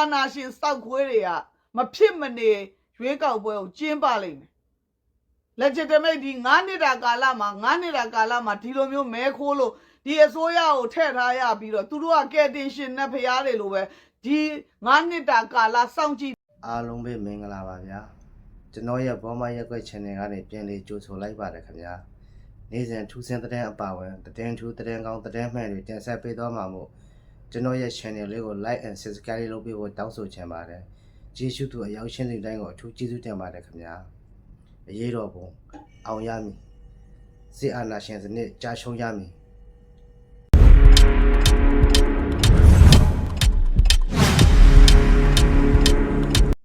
အာနာရှင်စောက်ခွေးတွေကမဖြစ်မနေရွေးကောက်ပွဲကိုကျင်းပလိမ့်မယ် legitimate ဒီ9နှစ်တာကာလမှာ9နှစ်တာကာလမှာဒီလိုမျိုးမဲခိုးလို့ဒီအစိုးရကိုထည့်ထားရပြီးတော့သူတို့ကကယ်တင်ရှင်နဲ့ဖျားတယ်လို့ပဲဒီ9နှစ်တာကာလစောင့်ကြည့်အားလုံးပဲမင်္ဂလာပါဗျာကျွန်တော်ရဲ့ဘောမရက်ွက် channel ကနေပြန်လေးကြိုဆိုလိုက်ပါတယ်ခင်ဗျာနေ့စဉ်ထူးဆန်းတဲ့အပါဝင်သတင်းထူးသတင်းကောင်းသတင်းမှန်တွေတင်ဆက်ပေးသွားမှာမို့ ကျွန်တော်ရဲ့ channel လေးကို like and subscribe လုပ်ပေးဖို့တောင်းဆိုချင်ပါတယ်ကျေးဇူးသူအရောက်ရှင်းတဲ့တိုင်းကိုအထူးကျေးဇူးတင်ပါတယ်ခင်ဗျာအရေးတော်ပုံအောင်ရမည်စစ်အာဏာရှင်စနစ်ကြာရှုံးရမည်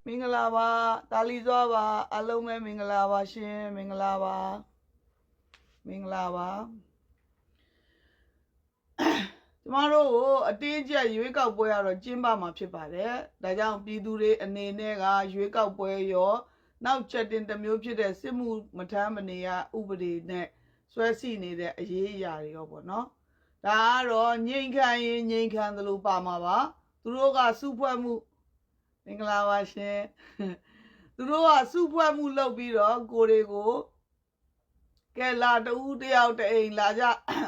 မင်္ဂလာပါတာလီစွာပါအလုံးပဲမင်္ဂလာပါရှင်မင်္ဂလာပါမင်္ဂလာပါ ကျမတို့ကိုအတင်းကျပ်ရွေးကောက်ပွဲကတော့ကျင်းပမှာဖြစ်ပါတယ်ဒါကြောင့်ပြည်သူတွေအနေနဲ့ကရွေးကောက်ပွဲရောနောက်ချက်တင်တစ်မျိုးဖြစ်တဲ့စစ်မှုမထမ်းမနေရဥပဒေနဲ့ဆွဲစီနေတဲ့အရေးအရာတွေရောပေါ့နော်ဒါကတော့ငြိမ်ခံရင်ငြိမ်ခံသလိုပါမှာပါသူတို့ကစုဖွဲ့မှုမင်္ဂလာပါရှင်သူတို့ကစုဖွဲ့မှုလုပ်ပြီးတော့ကိုတွေကိုကဲလာတူတယောက်တအိမ်လာကြ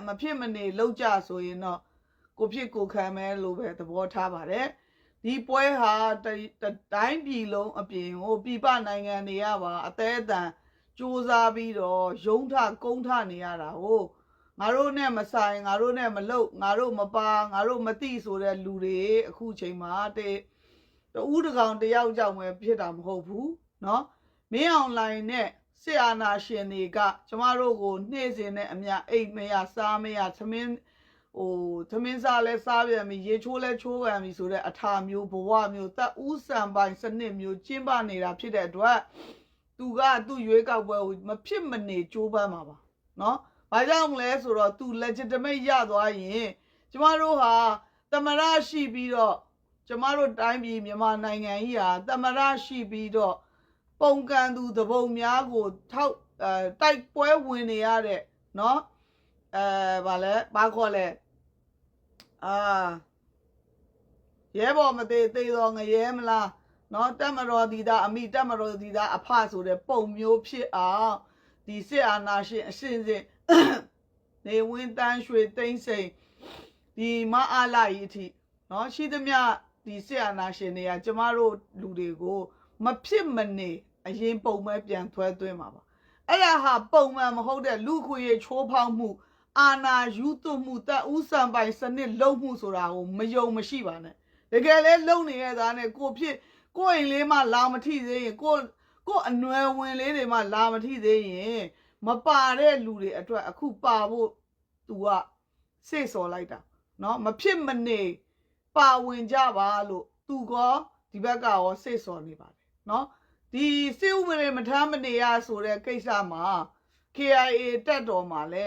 မဖြစ်မနေလောက်ကြဆိုရင်တော့ ကိုဖြစ်ကိုခံမဲလို့ပဲသဘောထားပါတယ်ဒီပွဲဟာတတတိုင်းပြည်လုံးအပြင်ဟိုပြည်ပနိုင်ငံတွေကပါအသေးအတန်စူးစမ်းပြီးတော့ရုံးထကုန်းထနေရတာဟုတ်ငါတို့နဲ့မဆိုင်ငါတို့နဲ့မလုတ်ငါတို့မပါငါတို့မသိဆိုတဲ့လူတွေအခုချိန်မှာတဲ့ တူးတကောင်တယောက်ကြောင့်ပဲဖြစ်တာမဟုတ်ဘူးเนาะမင်းအွန်လိုင်းနဲ့စစ်အာဏာရှင်တွေကကျမတို့ကိုနှိမ့်စင်တဲ့အမြအိတ်မရစားမရသမင်း ဟိုသမင်းစားလဲစားပြန်ပြီရေချိုးလဲချိုးပြန်ပြီဆိုတဲ့အထာမျိုးဘဝမျိုးတက်ဦးဆံပိုင်စနစ်မျိုးကျင်းပနေတာဖြစ်တဲ့အတွက်သူကသူ့ရွေးကောက်ပွဲကိုမဖြစ်မနေကြိုးပမ်းမှာပါเนาะဘာကြောင့်မလဲဆိုတော့သူ legitimate ရသွားရင်ကျမတို့ဟာသမရရှိပြီးတော့ ကျမတို့တိုင်းပြည်မြန်မာနိုင်ငံကြီးဟာတမရရှိပြီးတော့ပုံကန်သူသဘုံများကိုထောက်အဲတိုက်ပွဲဝင်နေရတဲ့เนาะအဲဗာလဲဘာခေါ်လဲ အာရဲဘော်မသေးသေးတော့ငရဲမလားနော်တက်မတော်ဒီသားအမိတက်မတော်ဒီသားအဖဆိုတဲ့ပုံမျိုးဖြစ်အောင်ဒီစစ်အာဏာရှင်အရှင်စဉ်နေဝင်းတန်းရွှေသိမ့်စိန်ဒီမအားလာကြီးအထိနော်ရှိသမျှဒီစစ်အာဏာရှင်တွေကကျမတို့လူတွေကိုမဖြစ်မနေအရင်ပုံမဲ့ပြန်ထွက်သွင်းမှာပါအဲ့ဒါဟာပုံမှန်မဟုတ်တဲ့လူခွေရချိုးဖောက်မှု အာနာယူသွမှုတပ်ဦးဆံပိုင်စနစ်လုံးမှုဆိုတာကိုမယုံမရှိပါနဲ့တကယ်လဲလုံနေရတာနဲ့ကိုဖြစ်ကိုအိမ်လေးမှလာမထိသေးရင်ကိုကိုအနွယ်ဝင်လေးတွေမှလာမထိသေးရင်မပါတဲ့လူတွေအတွက်အခုပါဖို့သူကစိတ်စော်လိုက်တာ เนาะမဖြစ်မနေပါဝင်ကြပါလို့သူကောဒီဘက်ကရောစိတ်ဆော်နေပါတယ်เนาะဒီစစ်ဥပဒေမထမ်းမနေရဆိုတဲ့ကိစ္စမှာ KIA တက်တော်မှာလဲ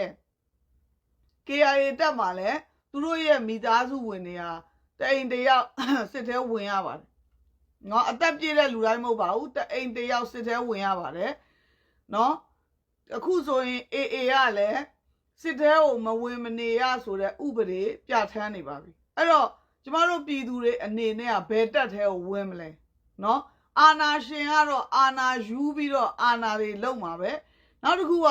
KIA တက်မှာလဲသူတို့ရဲ့မိသားစုဝင်တွေဟာတအိမ်တယောက်စစ်ထဲဝင်ရပါတယ်။နော်အသက်ပြည့်တဲ့လူတိုင်းမဟုတ်ပါဘူးတအိမ်တယောက်စစ်ထဲဝင်ရပါတယ်။နော်အခုဆိုရင် AA ကလည်းစစ်ထဲကိုမဝင်မနေရဆိုတဲ့ဥပဒေပြဋ္ဌာန်းနေပါပြီ။အဲ့တော့ကျမတို့ပြည်သူတွေအနေနဲ့ကဘယ်တက်ထဲကိုဝင်မလဲ။နော်အာနာရှင်ကတော့အာနာယူပြီးတော့အာနာတွေလုံမှာပဲ။နောက်တစ်ခုက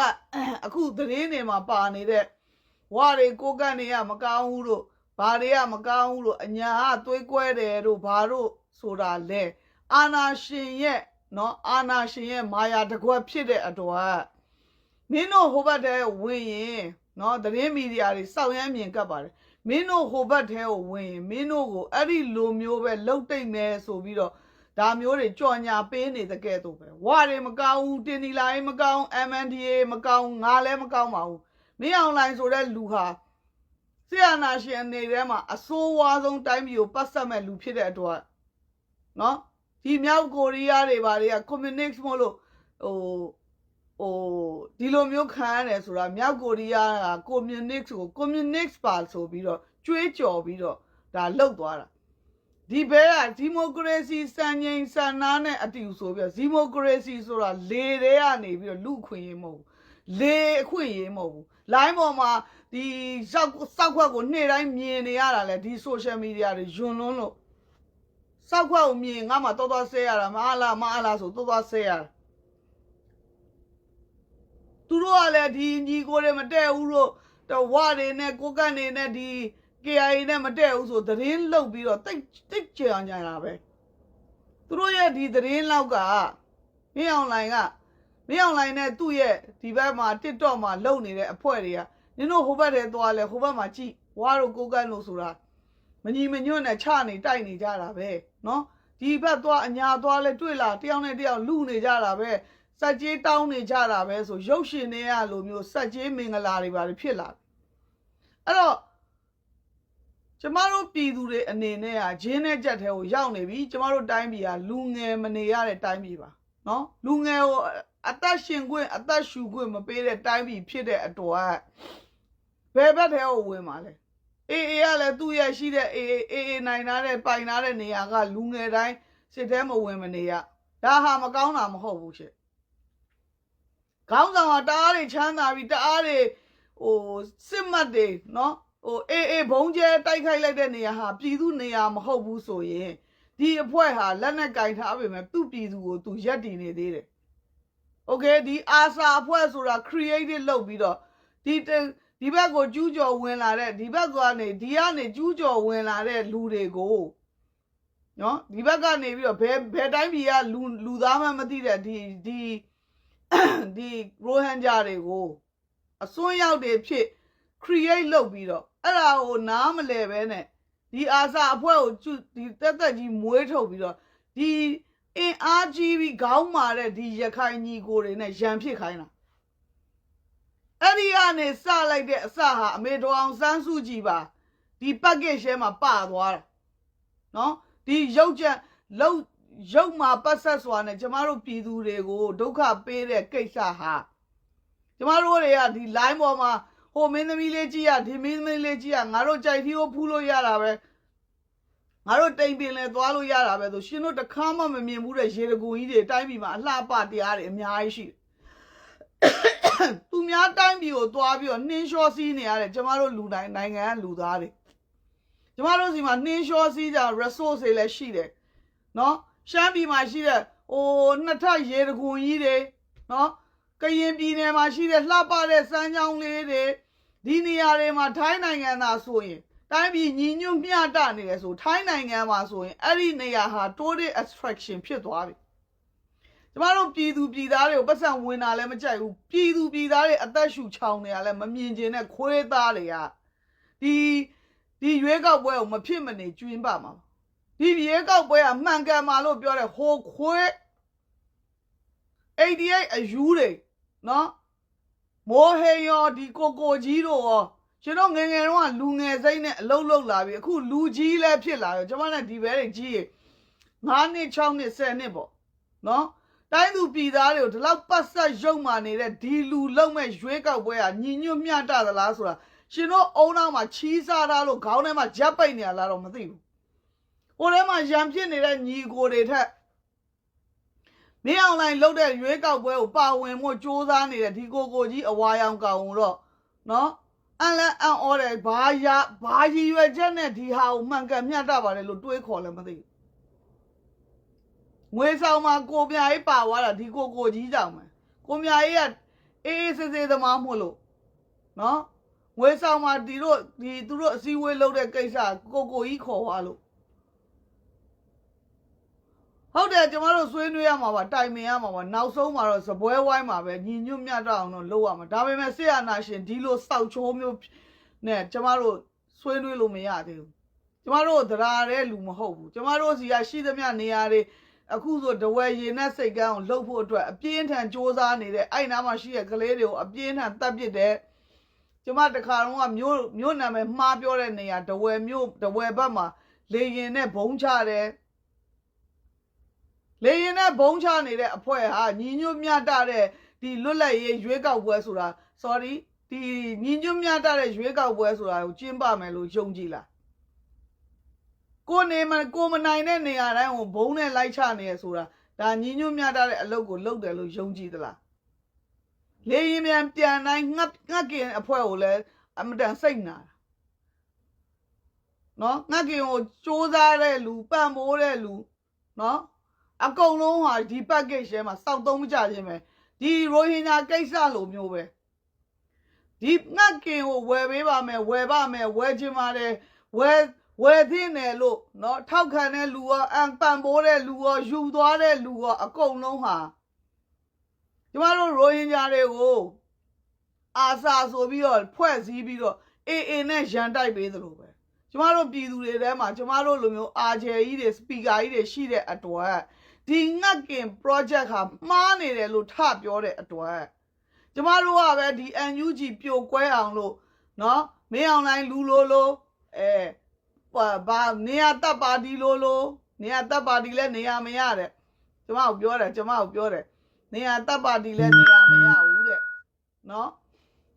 အခုသတင်းတွေမှာပါနေတဲ့ ဝါတွေကိုကန့်နေရမကောင်းဘူးလို့ဘာတွေကမကောင်းဘူးလို့အညာကသွေးကွဲတယ်တို့ဘာတို့ဆိုတာလဲအာနာရှင်ရဲ့နော်အာနာရှင်ရဲ့မာယာတကွက်ဖြစ်တဲ့အတွက်မင်းတို့ဟိုဘက်ထဲဝင်ရင်နော်သတင်းမီဒီယာတွေစောင့်ရမ်းမြင်ကပ်ပါတယ်မင်းတို့ဟိုဘက်ထဲကိုဝင်ရင်မင်းတို့ကိုအဲ့ဒီလိုမျိုးပဲလှုပ်တိတ်မယ်ဆိုပြီးတော့ဒါမျိုးတွေကြော်ညာပေးနေတဲ့ကဲ့သို့ပဲဝါတွေမကောင်းဘူးတင်နီလာရေးမကောင်း MNDA မကောင်းငါလည်းမကောင်းပါဘူး မင်းအောင်လိုင်းဆိုတဲ့လူဟာဆီယနာရှင်အနေထဲမှာအဆိုးဝါးဆုံးတိုင်းပြည်ကိုပတ်ဆက်မဲ့လူဖြစ်တဲ့အတွက်နော်ဒီမြောက်ကိုရီးယားတွေဘာတွေကကွန်မြူနစ်မို့လို့ဟိုဟိုဒီလိုမျိုးခံရတယ်ဆိုတာမြောက်ကိုရီးယားကကွန်မြူနစ်ကိုကွန်မြူနစ်ပါဆိုပြီးတော့ကြွေးကြော်ပြီးတော့ဒါလှုပ်သွားတာဒီဘဲကဒီမိုကရေစီစံချိန်စံနာနဲ့အတူဆိုပြီးတော့ဒီမိုကရေစီဆိုတာလေတွေကနေပြီးတော့လူအခွင့်ရေးမဟုတ်ဘူးလေအခွင့်ရေးမဟုတ်ဘူး လိုင်းပေါ်မှာဒီစောက်စောက်ခွက်ကိုနေ့တိုင်းမြင်နေရတာလေဒီ social media တွေယွန်းလွန်းလို့စောက်ခွက်ကိုမြင်ငါမှတော်တော်ဆဲရတာမအားလားမအားလားဆိုတော်တော်ဆဲရတာသူတို့ကလည်းဒီညီကိုတွေမတဲ့ဘူးလို့တော့ဝါတွေနဲ့ကိုကန့်တွေနဲ့ဒီ KIA နဲ့မတဲ့ဘူးဆိုသတင်းလုတ်ပြီးတော့တိတ်တိတ်ကြံကြတာပဲသူတို့ရဲ့ဒီသတင်းလောက်ကမင်းအောင်လိုင်က မင်းအောင်လိုင်နဲ့သူ့ရဲ့ဒီဘက်မှာ TikTok မှာလုံနေတဲ့အဖွဲ့တွေကနင်တို့ဟိုဘက်ထဲသွားလဲဟိုဘက်မှာကြည့်ဝါတို့ကိုကန့်လို့ဆိုတာ မညီမညွတ်နဲ့ချနေတိုက်နေကြတာပဲเนาะဒီဘက်သွားအညာသွားလဲတွေ့လာတယောက်နဲ့တယောက်လူနေကြတာပဲစက်ကြီးတောင်းနေကြတာပဲဆိုရုပ်ရှင်တွေရလိုမျိုးစက်ကြီးမင်္ဂလာတွေပါဖြစ်လာတယ်အဲ့တော့ကျမတို့ပြည်သူတွေအနေနဲ့ကဂျင်းနဲ့ကြက်ထဲကိုရောက်နေပြီကျမတို့တိုင်းပြည်ကလူငယ်မနေရတဲ့တိုင်းပြည်ပါเนาะလူငယ်ကို အသက်ရှင်ခွင့်အသက်ရှူခွင့်မပေးတဲ့တိုင်းပြည်ဖြစ်တဲ့အတွက်ဘယ်ဘက်ထဲကိုဝင်มาလဲအေးအေးကလည်းသူ့ရဲ့ရှိတဲ့အေးအေးအေးနိုင်ထားတဲ့ပိုင်ထားတဲ့နေရာကလူငယ်တိုင်းစစ်ထဲမဝင်မနေရဒါဟာမကောင်းတာမဟုတ်ဘူးရှင့်ခေါင်းဆောင်ကတအားတွေချမ်းသာပြီးတအားတွေဟိုစစ်မှတ်တွေနော်ဟိုအေးအေးဘုံကျဲတိုက်ခိုက်လိုက်တဲ့နေရာဟာပြည်သူနေရာမဟုတ်ဘူးဆိုရင်ဒီအဖွဲ့ဟာလက်နဲ့ကင်ထားပေမဲ့သူ့ပြည်သူကိုသူရက်တည်နေသေးတယ် โอเคဒီအာစာအဖွဲ့ဆိုတာ creative လုပ်ပြီးတော့ဒီတ ဒီဘက်ကိုကျူးကျော်ဝင်လာတဲ့ဒီဘက်ကနေဒီကနေကျူးကျော်ဝင်လာတဲ့လူတွေကိုနော်ဒီဘက်ကနေပြီးတော့ဘယ်ဘယ်တိုင်းပြည်ကလူလူသားမှမသိတဲ့ဒီဒီဒီရိုဟန်ဂျာတွေကိုအစွန်းရောက်တွေဖြစ် create လုပ်ပြီးတော့အဲ့ဒါကိုနားမလဲပဲနဲ့ဒီအာစာအဖွဲ့ကိုကျူဒီတက်တက်ကြီးမွေးထုတ်ပြီးတော့ဒီ အင်အားကြီးပြီးခေါင်းမာတဲ့ဒီရခိုင်ညီကိုတွေနဲ့ရန်ဖြစ်ခိုင်းတာအဲ့ဒီကနေစလိုက်တဲ့အစဟာအမေတော်အောင်စန်းစုကြည်ပါဒီ package ထဲမှာပါသွားတာနော်ဒီရုပ်ချက်လုံရုပ်မှာပတ်ဆက်စွာနဲ့ကျမတို့ပြည်သူတွေကိုဒုက္ခပေးတဲ့ကိစ္စဟာကျမတို့တွေကဒီ line ပေါ်မှာဟိုမင်းသမီးလေးကြီးရဒီမင်းသမီးလေးကြီးရငါတို့ကြိုက်သီးကိုဖူးလို့ရတာပဲ ငါတို့တိမ်ပင်လဲသွားလို့ရတာပဲဆိုရှင်တို့တခါမှမမြင်ဘူးတဲ့ရေတကူကြီးတွေအတိုင်းပြည်မှာအလှပတရားတွေအများကြီးရှိတယ်သူများတိုင်းပြည်ကိုသွားပြီးတော့နှင်းလျှောစီးနေရတယ်ကျမတို့လူတိုင်းနိုင်ငံကလူသားတွေကျမတို့စီမှာနှင်းလျှောစီးကြ resource တွေလည်းရှိတယ်နော်ရှမ်းပြည်မှာရှိတဲ့ဟိုနှစ်ထပ်ရေတခွန်ကြီးတွေနော်ကရင်ပြည်နယ်မှာရှိတဲ့လှပတဲ့စမ်းချောင်းလေးတွေဒီနေရာတွေမှာထိုင်းနိုင်ငံသားဆိုရင် တိုင်းပြည်ညီညွတ်မျှတနေတယ်ဆိုထိုင်းနိုင်ငံမှာဆိုရင်အဲ့ဒီနေရာဟာ tourist attraction ဖြစ်သွားပြီကျမတို့ပြည်သူပြည်သားတွေကိုပတ်စံဝင်တာလည်းမကြိုက်ဘူးပြည်သူပြည်သားတွေအသက်ရှူချောင်းနေတာလည်းမမြင်ကျင်တဲ့ခွေးသားတွေကဒီဒီရွေးကောက်ပွဲကိုမဖြစ်မနေကျွင်းပါမှာဒီရွေးကောက်ပွဲကမှန်ကန်မှာလို့ပြောတဲ့ဟိုခွေး88အယူတွေနော်မိုးဟေရောဒီကိုကိုကြီးတို့ရော ကျွန်တော်ငယ်ငယ်တော့ကလူငယ်စိမ့်နဲ့အလုံးလုံးလာပြီအခုလူကြီးလည်းဖြစ်လာရောကျွန်မနဲ့ဒီဘဲတွေကြီးရေ9နှစ်6နှစ်10နှစ်ပေါ့နော်တိုင်းသူပြည်သားတွေကိုဒီလောက်ပတ်ဆက်ရုံမာနေတဲ့ဒီလူလုံးမဲ့ရွေးကောက်ပွဲကညီညွတ်မျှတသလားဆိုတာရှင်တို့အုံနောက်မှာချီးစားထားလို့ခေါင်းထဲမှာဂျက်ပိတ်နေရလားတော့မသိဘူး။ဟိုထဲမှာရံဖြစ်နေတဲ့ညီကိုတွေထက်မင်းအောင်လိုင်းလှုပ်တဲ့ရွေးကောက်ပွဲကိုပါဝင်မှုစ조사နေတဲ့ဒီကိုကိုကြီးအဝါရောင်ကောင်တော့နော် အန်လည်းအန်အော်တယ်ဘာရဘာရည်ရွယ်ချက်နဲ့ဒီဟာကိုမှန်ကန်မျှတပါလေလို့တွေးခေါ်လည်းမသိဘူးငွေဆောင်မှာကိုမြရေးပါသွားတာဒီကိုကိုကြီးကြောင့်ပဲကိုမြရေးကအေးအေးဆေးဆေးသမားမို့လို့နော်ငွေဆောင်မှာဒီတို့ဒီသူတို့အစည်းအဝေးလုပ်တဲ့ကိစ္စကိုကိုကြီးခေါ်သွားလို့ ဟုတ်တယ်ကျမတို့ဆွေးနွေးရမှာပါတိုင်ပင်ရမှာပါနောက်ဆုံးမှာတော့စပွဲဝိုင်းမှာပဲညီညွတ်မြတ်တော့အောင်တော့လုပ်ရမှာဒါပေမဲ့ဆေးရနာရှင်ဒီလိုစောက်ချိုးမျိုးနဲ့ကျမတို့ဆွေးနွေးလို့မရသေးဘူးကျမတို့သရာတဲ့လူမဟုတ်ဘူးကျမတို့စီကရှိသမျှနေရာတွေအခုဆိုတဝဲရင်နဲ့စိတ်ကန်းကိုလှုပ်ဖို့အတွက်အပြင်းထန်စ조사နေတဲ့အဲ့နားမှာရှိတဲ့ကလေးတွေကိုအပြင်းထန်တပ်ပစ်တယ်ကျမတခါတော့ကမြို့မြို့နာမည်မှားပြောတဲ့နေရာတဝဲမြို့တဝဲဘက်မှာလေရင်နဲ့ဘုံချတယ် လေရင်နဲ့ဘုံချနေတဲ့အဖွဲဟာညီညွတ်မြတ်တဲ့ဒီလွတ်လပ်ရေးရွေးကောက်ပွဲဆိုတာ sorry ဒီညီညွတ်မြတ်တဲ့ရွေးကောက်ပွဲဆိုတာကိုကျင်းပမယ်လို့ယုံကြည်လားကိုနေမကိုမနိုင်တဲ့နေရာတိုင်းကိုဘုံနဲ့လိုက်ချနေရဆိုတာဒါညီညွတ်မြတ်တဲ့အလုပ်ကိုလုပ်တယ်လို့ယုံကြည်သလားလေရင်မြန်ပြန်တိုင်းငတ်ငတ်ကင်အဖွဲကိုလည်းအမတန်စိတ်နာတာနော်ငတ်ကင်ကိုစူးစားတဲ့လူပံ့ပိုးတဲ့လူနော် အကုန်လုံးဟာဒီ package ထဲမှာစောက်သုံးမကြခြင်းပဲဒီရိုဟင်ဂျာကိစ္စလိုမျိုးပဲဒီငတ်ကင်ကိုဝယ်ပေးပါမယ်ဝယ်ပါမယ်ဝယ်ခြင်းပါတယ်ဝယ်ဝယ်သင့်တယ်လို့နော်ထောက်ခံတဲ့လူရောအံပံ့ပိုးတဲ့လူရောယူသွားတဲ့လူရောအကုန်လုံးဟာကျမတို့ရိုဟင်ဂျာတွေကိုအာစာဆိုပြီးတော့ဖွဲ့စည်းပြီးတော့အေအေနဲ့ရန်တိုက်ပေးသလိုပဲကျမတို့ပြည်သူတွေထဲမှာကျမတို့လိုမျိုးအာဂျယ်ကြီးတွေစပီကာကြီးတွေရှိတဲ့အတွက် ဒီငတ်ကင် project ဟာမှားနေတယ်လို့ထပြောတဲ့အတွက်ကျမတို့ကပဲဒီ NUG ပြိုကွဲအောင်လို့เนาะမင်းအောင်လိုင်းလူလိုလိုအဲဘာဘာနေရာတပ်ပါတီလိုလိုနေရာတပ်ပါတီလဲနေရာမရတဲ့ကျမကိုပြောတယ်ကျမကိုပြောတယ်နေရာတပ်ပါတီလဲနေရာမရဘူးတဲ့เนาะ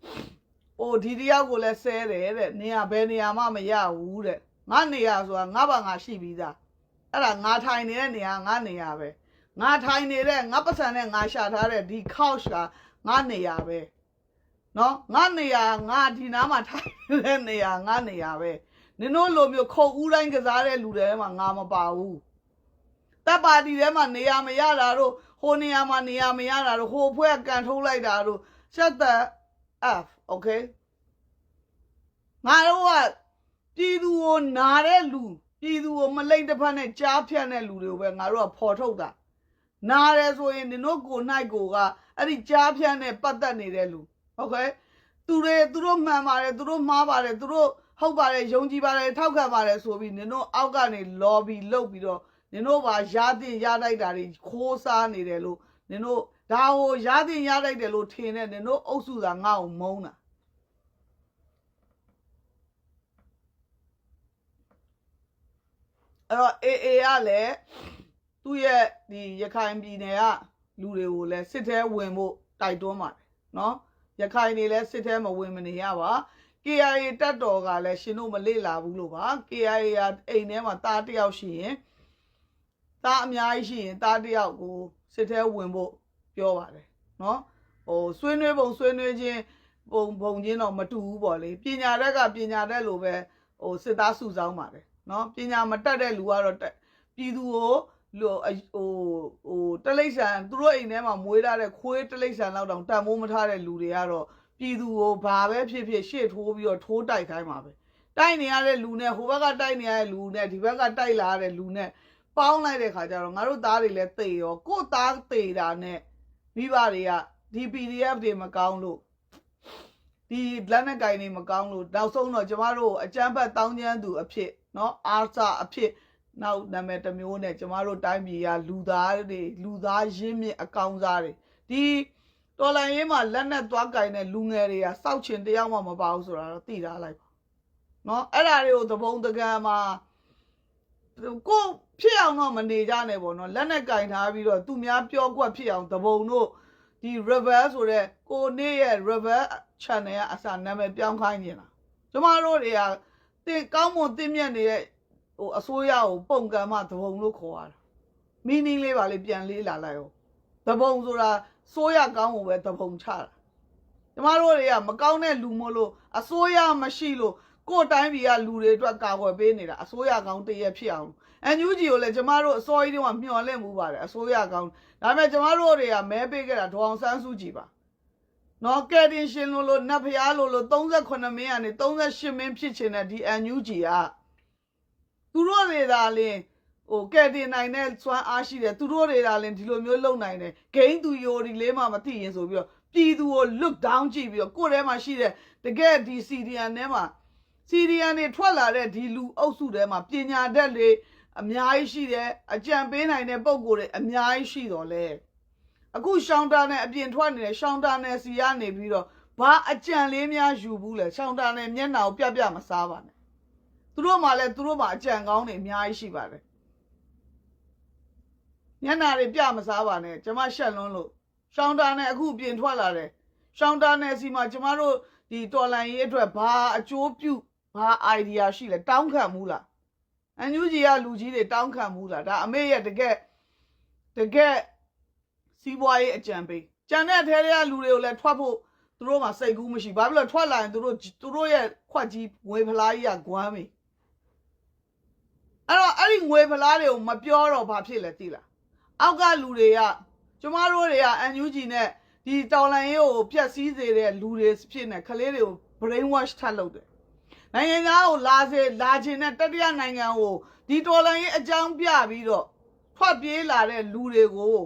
။အိုဒီတယောက်ကိုလည်းဆဲတယ်တဲ့။နေရဘယ်နေရာမှမရဘူးတဲ့။ငါနေရဆိုတာငါဘာငါရှိပြီးသား။ အဲ့ဒါငါထိုင်နေတဲ့နေရာငါနေရာပဲ။ငါထိုင်နေတဲ့ငါပတ်စံနဲ့ငါရှာထားတဲ့ဒီ couch ကငါနေရာပဲ။နော်ငါနေရာငါဒီနားမှာထိုင်နေတဲ့နေရာငါနေရာပဲ။နင်တို့လိုမျိုးခုတ်ဦးတိုင်းကစားတဲ့လူတွေထဲမှာငါမပါဘူး။တပ်ပါတီထဲမှာနေရာမရတာတို့ဟိုနေရာမှာနေရာမရတာတို့ဟိုဖွဲ့ကန်ထုတ်လိုက်တာတို့ shut the f okay ငါတို့ကပြည်သူကိုနာတဲ့လူ ပြည်သူကိုမလိမ့်တစ်ဖက်နဲ့ကြားဖြတ်တဲ့လူတွေကိုပဲငါတို့ကဖော်ထုတ်တာနာတယ်ဆိုရင်နင်တို့ကိုနိုင်ကိုကအဲ့ဒီကြားဖြတ်နဲ့ပတ်သက်နေတဲ့လူဟုတ်ကဲ့သူတွေသူတို့မှန်ပါတယ်သူတို့မှားပါတယ်သူတို့ဟုတ်ပါတယ်ယုံကြည်ပါတယ်ထောက်ခံပါတယ်ဆိုပြီးနင်တို့အောက်ကနေ lobby လုပ်ပြီးတော့နင်တို့ပါရတင်ရလိုက်တာတွေခိုးစားနေတယ်လို့နင်တို့ဒါကိုရတင်ရလိုက်တယ်လို့ထင်တဲ့နင်တို့အုပ်စုသာငါ့ကိုမုန်းတာ အဲ့တော့အေအေကလည်းသူ့ရဲ့ဒီရခိုင်ပြည်နယ်ကလူတွေကိုလည်းစစ်ထဲဝင်ဖို့တိုက်တွန်းပါတယ်နော်ရခိုင်တွေလည်းစစ်ထဲမဝင်မနေရပါ KIA တက်တော်ကလည်းရှင်တို့မလေ့လာဘူးလို့ပါ KIA ကအိမ်ထဲမှာတားတစ်ယောက်ရှိရင်တားအများကြီးရှိရင်တားတစ်ယောက်ကိုစစ်ထဲဝင်ဖို့ပြောပါတယ်နော်ဟိုဆွေးနွေးပုံဆွေးနွေးခြင်းပုံပုံချင်းတော့မတူဘူးပေါ့လေပညာတတ်ကပညာတတ်လို့ပဲဟိုစစ်သားစုဆောင်းပါတယ် နော်ပညာမတတ်တဲ့လူကတော့တက်ပြည်သူကိုလို့အဟိုဟိုတလိษံသူတို့အိမ်ထဲမှာမွေးထားတဲ့ခွေးတလိษံလောက်တောင်တန်မိုးမထားတဲ့လူတွေကတော့ပြည်သူကိုဘာပဲဖြစ်ဖြစ်ရှေ့ထိုးပြီးတော့ထိုးတိုက်ခိုင်းပါပဲတိုက်နေရတဲ့လူနဲ့ဟိုဘက်ကတိုက်နေရတဲ့လူနဲ့ဒီဘက်ကတိုက်လာတဲ့လူနဲ့ပေါင်းလိုက်တဲ့ခါကျတော့ငါတို့သားတွေလည်းသေရောကိုယ့်သားသေတာနဲ့မိဘတွေကဒီ PDF တွေမကောင်းလို့ဒီလက်နဲ့ကင်နေမကောင်းလို့နောက်ဆုံးတော့ကျမတို့အကြမ်းဖက်တောင်းကျမ်းသူအဖြစ် နော်အာစာအဖြစ်နောက်နာမည်တစ်မျိုးနဲ့ကျမတို့တိုင်းပြည်ကလူသားတွေလူသားရင်းမြစ်အကောင်စားတွေဒီတော်လန်ရေးမှာလက်နဲ့သွားကင်တဲ့လူငယ်တွေကစောက်ချင်တရားမှမပါဘူးဆိုတာတော့သိထားလိုက်ပါနော်အဲ့ဒါတွေကိုသဘုံတကံမှာကိုဖြစ်အောင်တော့မနေကြနဲ့ပေါ့နော်လက်နဲ့ကင်ထားပြီးတော့သူများပြောကွက်ဖြစ်အောင်သဘုံတို့ဒီ reverse ဆိုတဲ့ကိုနေ့ရဲ့ reverse channel ကအစနာမည်ပြောင်းခိုင်းနေတာကျမတို့တွေက တင်ကောင်းမွန်တင်မြတ်နေတဲ့ဟိုအစိုးရကိုပုံကံမှသဘုံလို့ခေါ်ရတာ meaning လေးပါလေပြန်လေးလာလိုက်အောင်သဘုံဆိုတာစိုးရကောင်းကိုပဲသဘုံချတာကျမတို့တွေကမကောင်းတဲ့လူမို့လို့အစိုးရမရှိလို့ကိုယ်တိုင်းပြည်ကလူတွေအတွက်ကာကွယ်ပေးနေတာအစိုးရကောင်းတရက်ဖြစ်အောင်အန်ယူဂျီကိုလည်းကျမတို့အစောကြီးတုန်းကမျှော်လင့်မှုပါတယ်အစိုးရကောင်းဒါပေမဲ့ကျမတို့တွေကမဲပေးခဲ့တာဒေါအောင်ဆန်းစုကြည်ပါ နော်ကယ်တင်ရှင်လို့လို့နတ်ဖျားလို့လို့38မင်းကနေ38မင်းဖြစ်ချင်တဲ့ဒီ NUG ကသူတို့တွေသာလင်ဟိုကယ်တင်နိုင်တဲ့စွမ်းအားရှိတယ်သူတို့တွေသာလင်ဒီလိုမျိုးလုပ်နိုင်တယ်ဂိမ်းသူယိုဒီလေးမှမသိရင်ဆိုပြီးတော့ပြည်သူကို look down ကြည့်ပြီးတော့ကိုယ်ထဲမှာရှိတဲ့တကယ်ဒီ CDN ထဲမှာ CDN တွေထွက်လာတဲ့ဒီလူအုပ်စုထဲမှာပညာတတ်တွေအများကြီးရှိတယ်အကြံပေးနိုင်တဲ့ပုံကိုယ်တွေအများကြီးရှိတော့လေ အခုရှောင်းတာနဲ့အပြင်ထွက်နေတဲ့ရှောင်းတာနဲ့စီကနေပြီးတော့ဘာအကြံလေးများယူဘူးလဲရှောင်းတာနဲ့မျက်နှာကိုပြပြမစားပါနဲ့သူတို့မှလည်းသူတို့မှအကြံကောင်းတွေအများကြီးရှိပါတယ်မျက်နှာတွေပြမစားပါနဲ့ကျမရှက်လွန်းလို့ရှောင်းတာနဲ့အခုပြင်ထွက်လာတယ်ရှောင်းတာနဲ့စီမှာကျမတို့ဒီတော်လန်ရေးအတွက်ဘာအကျိုးပြုဘာ idea ရှိလဲတောင်းခံမှုလားအန်ယူဂျီကလူကြီးတွေတောင်းခံမှုလားဒါအမေရဲ့တကယ်တကယ် စီးပွားရေးအကြံပေးကြံတဲ့အထဲတွေကလူတွေကိုလည်းထွက်ဖို့သူတို့မှစိတ်ကူးမရှိဘာဖြစ်လို့ထွက်လာရင်သူတို့သူတို့ရဲ့ခွက်ကြီးငွေဖလားကြီးကဂွမ်းပြီအဲ့တော့အဲ့ဒီငွေဖလားတွေကိုမပြောတော့ဘာဖြစ်လဲသိလားအောက်ကလူတွေကကျမတို့တွေကအန်ယူဂျီနဲ့ဒီတော်လန်ရေးကိုဖျက်ဆီးစေတဲ့လူတွေဖြစ်နေကလေးတွေကို brain wash ထပ်လုပ်တယ်နိုင်ငံသားကိုလာစေလာခြင်းနဲ့တတိယနိုင်ငံကိုဒီတော်လန်ရေးအကြောင်းပြပြီးတော့ထွက်ပြေးလာတဲ့လူတွေကို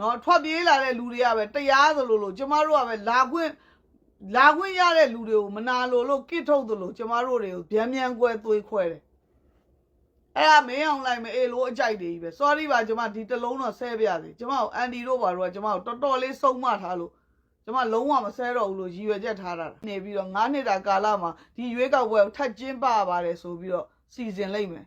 နော်ထွက်ပြေးလာတဲ့လူတွေကပဲတရားသလိုလိုကျမတို့ကပဲလာခွင့်လာခွင့်ရတဲ့လူတွေကိုမနာလိုလို့ကစ်ထုတ်သလိုကျမတို့တွေကိုဗျမ်းဗျမ်းကွဲသွေးခွဲတယ်အဲ့ဒါမင်းအောင်လိုက်မအေးလို့အကြိုက်တွေကြီးပဲ sorry ပါကျွန်မဒီတစ်လုံးတော့ဆဲပြရစီကျွန်မအန်ဒီတို့ပါတော့ကျွန်မတော်တော်လေးစုံမထားလို့ကျွန်မလုံးဝမဆဲတော့ဘူးလို့ရည်ရွယ်ချက်ထားတာနေပြီးတော့9နှစ်တာကာလမှာဒီရွေးကောက်ပွဲကိုထပ်ကျင်းပပါတယ်ဆိုပြီးတော့စီစဉ်လိုက်မယ်